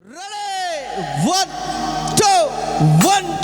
Ready, one, two, one.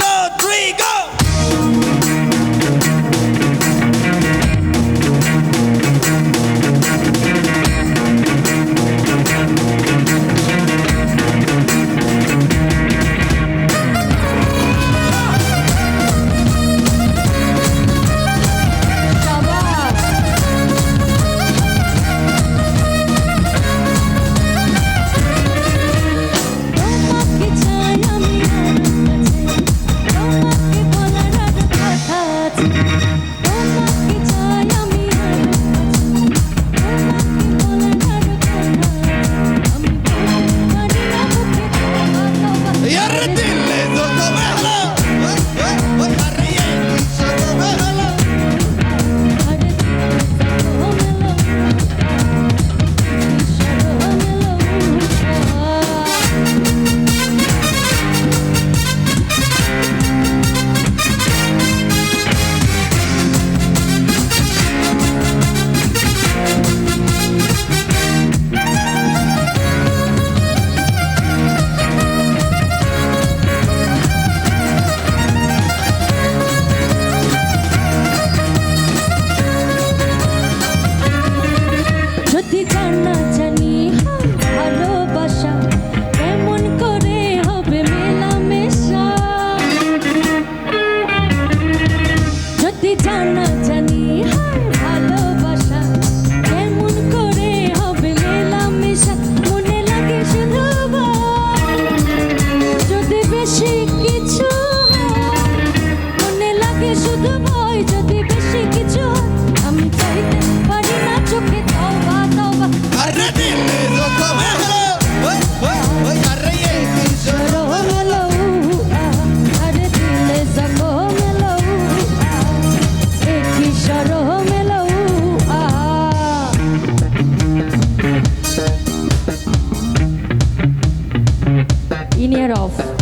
off.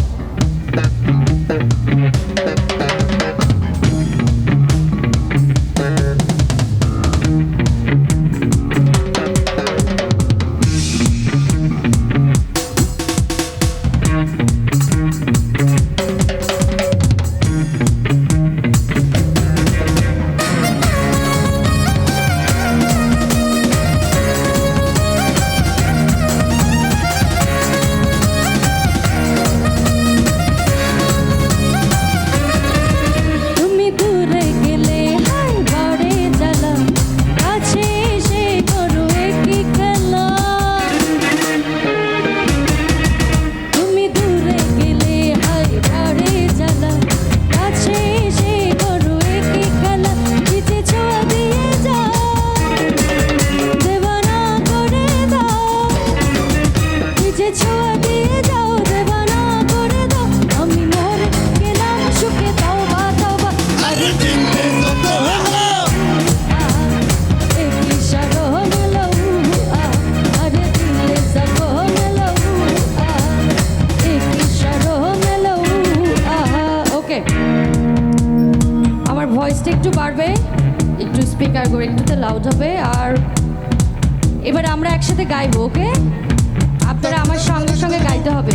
পারবে, একটু স্পিকারগুলো একটুতে loud হবে, আর এবার আমরা একসাথে গাইবো ওকে আপনারা আমার সঙ্গে সঙ্গে গাইতে হবে।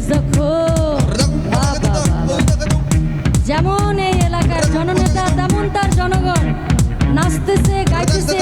নাচতেছে গাইতেছে